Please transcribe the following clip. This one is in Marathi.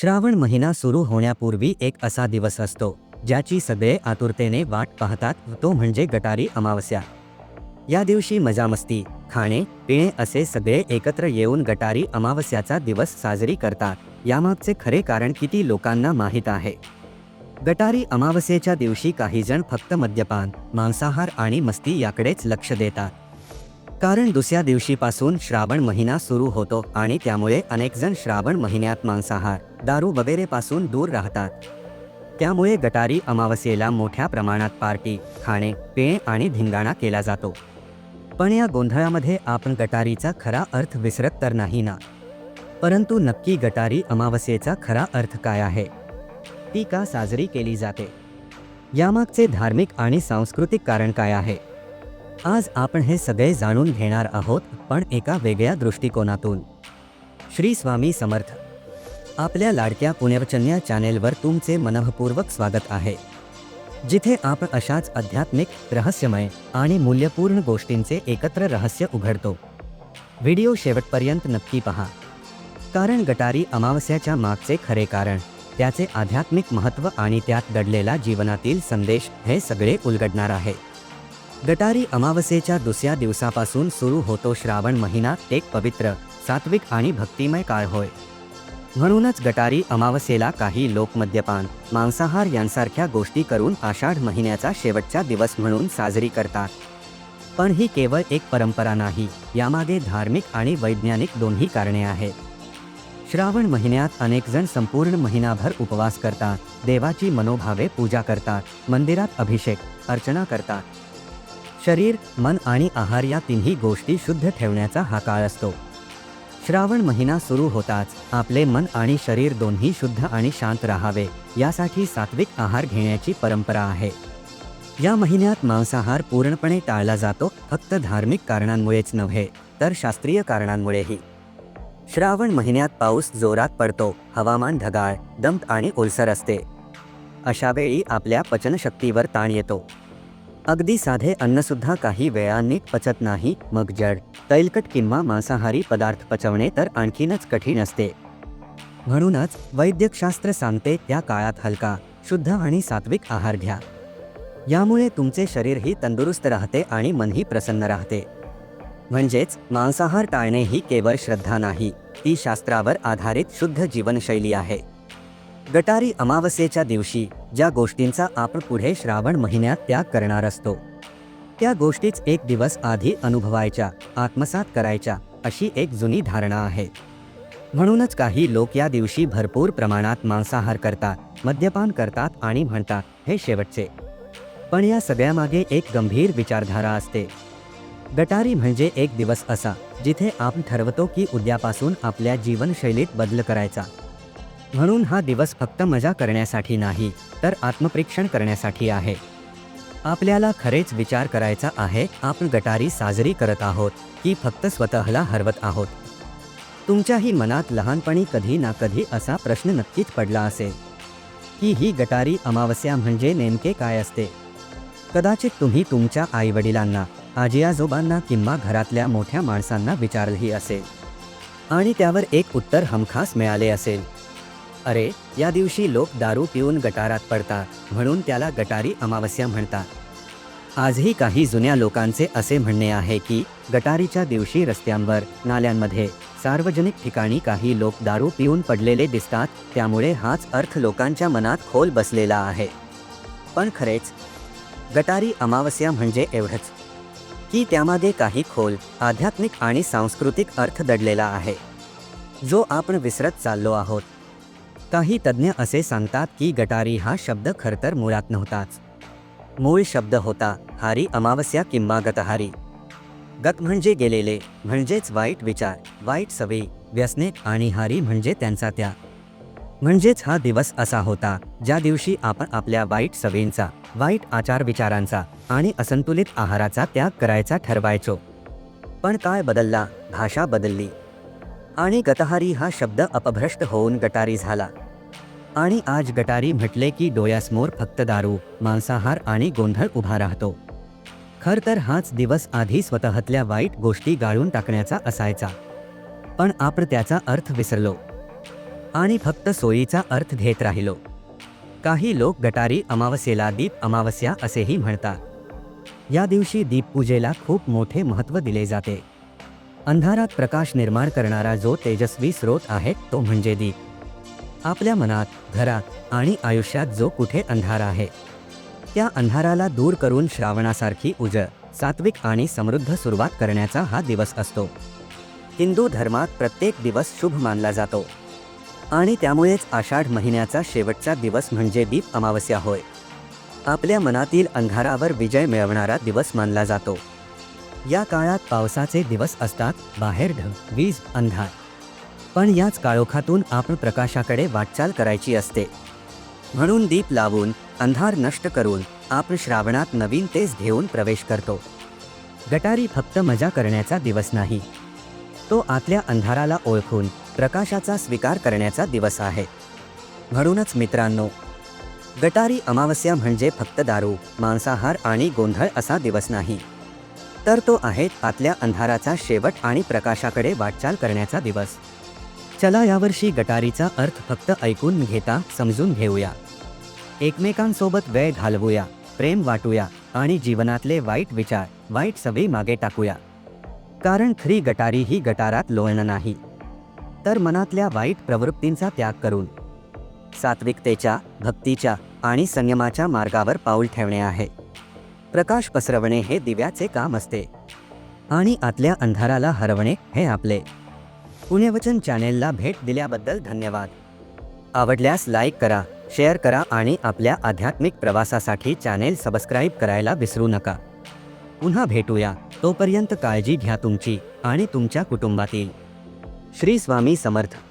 श्रावण महिना सुरू होण्यापूर्वी एक असा दिवस असतो ज्याची सगळे आतुरतेने वाट पाहतात तो म्हणजे गटारी अमावस्या. या दिवशी मजामस्ती खाणे पिणे असे सगळे एकत्र येऊन गटारी अमावस्याचा दिवस साजरी करतात. यामागचे खरे कारण किती लोकांना माहीत आहे. गटारी अमावस्येच्या दिवशी काहीजण फक्त मद्यपान मांसाहार आणि मस्ती याकडेच लक्ष देतात. कारण दुसऱ्या दिवशीपासून श्रावण महिना सुरू होतो आणि त्यामुळे अनेकजण श्रावण महिन्यात मांसाहार दारू वगैरेपासून दूर राहतात. त्यामुळे गटारी अमावस्येला मोठ्या प्रमाणात पार्टी खाणे पिणे आणि धिंगाणा केला जातो. पण या गोंधळामध्ये आपण गटारीचा खरा अर्थ विसरत तर नाही ना? परंतु नक्की गटारी अमावस्येचा खरा अर्थ काय आहे? ती का साजरी केली जाते. यामागचे धार्मिक आणि सांस्कृतिक कारण काय आहे? आज आपण हे सगळे जाणून घेणार आहोत पण एका वेगळ्या दृष्टिकोनातून. श्री स्वामी समर्थ. आपल्या लाडक्या पुनर्चन्या चॅनेलवर तुमचे मनःपूर्वक स्वागत आहे. जिथे आपण अशाच आध्यात्मिक रहस्यमय आणि मूल्यपूर्ण गोष्टींचे एकत्र रहस्य उघडतो. व्हिडिओ शेवटपर्यंत नक्की पहा. कारण गटारी अमावस्याच्या मागचे खरे कारण त्याचे आध्यात्मिक महत्त्व आणि त्यात दडलेला जीवनातील संदेश हे सगळे उलगडणार आहे. गटारी अमावस्येच्या दुसऱ्या दिवसापासून सुरू होतो श्रावण महिना एक पवित्र सात्विक आणि भक्तिमय काळ होय. म्हणूनच गटारी अमावस्येला काही लोक मद्यपान मांसाहार यांसारख्या गोष्टी करून आषाढ महिन्याचा शेवटचा दिवस म्हणून साजरी करतात. पण ही केवळ एक परंपरा नाही यामागे धार्मिक आणि वैज्ञानिक दोन्ही कारणे आहेत. श्रावण महिन्यात अनेकजण संपूर्ण महिनाभर उपवास करतात देवाची मनोभावे पूजा करतात मंदिरात अभिषेक अर्चना करतात. शरीर मन आणि आहार या तिन्ही गोष्टी शुद्ध ठेवण्याचा हा काळ असतो. श्रावण महिना सुरू होताच आपले मन आणि शरीर दोन्ही शुद्ध आणि शांत राहावे यासाठी सात्विक आहार घेण्याची परंपरा आहे. या महिन्यात मांसाहार पूर्णपणे टाळला जातो फक्त धार्मिक कारणांमुळेच नव्हे तर शास्त्रीय कारणांमुळेही. श्रावण महिन्यात पाऊस जोरात पडतो हवामान ढगाळ दमट आणि ओलसर असते. अशावेळी आपल्या पचनशक्तीवर ताण येतो. अगदी साधे अन्नसुद्धा काही वेळा नीट पचत नाही. मग जड तैलकट किंवा मांसाहारी पदार्थ पचवणे तर आणखीनच कठीण असते. म्हणूनच वैद्यकशास्त्र सांगते त्या काळात हलका शुद्ध आणि सात्विक आहार घ्या. यामुळे तुमचे शरीरही तंदुरुस्त राहते आणि मनही प्रसन्न राहते. म्हणजेच मांसाहार टाळणे ही केवळ श्रद्धा नाही ती शास्त्रावर आधारित शुद्ध जीवनशैली आहे. गटारी अमावस्येच्या दिवशी ज्या गोष्टींचा आपण पुढे श्रावण महिन्यात त्याग करणार असतो त्या गोष्टीच एक दिवस आधी अनुभवायच्या आत्मसात करायच्या अशी एक जुनी धारणा आहे. म्हणूनच काही लोक या दिवशी भरपूर प्रमाणात मांसाहार करतात मद्यपान करतात आणि म्हणतात हे शेवटचे. पण या सगळ्यामागे एक गंभीर विचारधारा असते. गटारी म्हणजे एक दिवस असा जिथे आपण ठरवतो की उद्यापासून आपल्या जीवनशैलीत बदल करायचा. म्हणून हा दिवस फक्त मजा करण्यासाठी नाही तर आत्मपरीक्षण करण्यासाठी आहे. आपल्याला खरेच विचार करायचा आहे आपण गटारी साजरी करत आहोत की फक्त स्वतःला हरवत आहोत. तुमच्याही मनात लहानपणी कधी ना कधी असा प्रश्न नक्कीच पडला असेल की ही गटारी अमावस्या म्हणजे नेमके काय असते? कदाचित तुम्ही तुमच्या आईवडिलांना आजी आजोबांना किंवा घरातल्या मोठ्या माणसांना विचारलंही असेल. आणि त्यावर एक उत्तर हमखास मिळाले असेल अरे या दिवशी लोक दारू पिऊन गटारात पडतात म्हणून त्याला गटारी अमावस्या म्हणतात. आजही काही जुन्या लोकांचे असे म्हणणे आहे की गटारीच्या दिवशी रस्त्यांवर नाल्यांमध्ये सार्वजनिक ठिकाणी काही लोक दारू पिऊन पडलेले दिसतात त्यामुळे हाच अर्थ लोकांच्या मनात खोल बसलेला आहे. पण खरेच गटारी अमावस्या म्हणजे एवढंच. की त्यामागे काही खोल आध्यात्मिक आणि सांस्कृतिक अर्थ दडलेला आहे. जो आपण विसरत चाललो आहोत. काही तज्ज्ञ असे सांगतात की गटारी हा शब्द खरतर मुळात नव्हताच. मूळ शब्द होता हारी अमावस्या किंवा गतहारी. गत म्हणजे गेलेले म्हणजेच वाईट विचार वाईट सवयी व्यसने आणि हारी म्हणजे त्यांचा त्या. म्हणजेच हा दिवस असा होता ज्या दिवशी आपण आपल्या वाईट सवयींचा वाईट आचार विचारांचा आणि असंतुलित आहाराचा त्याग करायचा ठरवायचो. पण काय बदलला भाषा बदलली. आणि गतहारी हा शब्द अपभ्रष्ट होऊन गटारी झाला. आणि आज गटारी म्हटले की डोळ्यासमोर फक्त दारू मांसाहार आणि गोंधळ उभा राहतो. खर तर हाच दिवस आधी स्वतःतल्या वाईट गोष्टी गाळून टाकण्याचा असायचा. पण आपण त्याचा अर्थ विसरलो. आणि फक्त सोयीचा अर्थ घेत राहिलो. काही लोक गटारी अमावस्येला दीप अमावस्या असेही म्हणतात. या दिवशी दीपपूजेला खूप मोठे महत्त्व दिले जाते. अंधारात प्रकाश निर्माण करणारा जो तेजस्वी स्रोत आहे तो म्हणजे दीप. आपल्या मनात घरात आणि आयुष्यात जो कुठे अंधार आहे त्या अंधाराला दूर करून श्रावणासारखी उज सात्विक आणि समृद्ध सुरुवात करण्याचा हा दिवस असतो. हिंदू धर्मात प्रत्येक दिवस शुभ मानला जातो. आणि त्यामुळेच आषाढ महिन्याचा शेवटचा दिवस म्हणजे दीप अमावस्या होय. आपल्या मनातील अंधारावर विजय मिळवणारा दिवस मानला जातो. या काळात पावसाचे दिवस असतात बाहेर ढग वीज अंधार. पण याच काळोखातून आपण प्रकाशाकडे वाटचाल करायची असते. म्हणून दीप लावून अंधार नष्ट करून आपण श्रावणात नवीन तेज घेऊन प्रवेश करतो. गटारी फक्त मजा करण्याचा दिवस नाही. तो आतल्या अंधाराला ओळखून प्रकाशाचा स्वीकार करण्याचा दिवस आहे. म्हणूनच मित्रांनो गटारी अमावस्या म्हणजे फक्त दारू मांसाहार आणि गोंधळ असा दिवस नाही. तर तो आहे आतल्या अंधाराचा शेवट आणि प्रकाशाकडे वाटचाल करण्याचा दिवस. चला यावर्षी गटारीचा अर्थ फक्त ऐकून घेता समजून घेऊया. एकमेकांसोबत वेळ घालवूया प्रेम वाटूया आणि जीवनातले वाईट विचार वाईट सवयी मागे टाकूया. कारण खरी गटारी ही गटारात लोळणं नाही. तर मनातल्या वाईट प्रवृत्तींचा त्याग करून. सात्विकतेच्या भक्तीच्या आणि संयमाच्या मार्गावर पाऊल ठेवणे आहे. प्रकाश पसरवणे हे दिव्याचे काम असते. आणि आतल्या अंधाराला हरवणे हे आपले. पुण्यवचन चॅनेलला भेट दिल्याबद्दल धन्यवाद. आवडल्यास लाईक करा शेअर करा आणि आपल्या आध्यात्मिक प्रवासासाठी चॅनेल सबस्क्राईब करायला विसरू नका. पुन्हा भेटूया. तोपर्यंत काळजी घ्या तुमची आणि तुमच्या कुटुंबातील. श्री स्वामी समर्थ.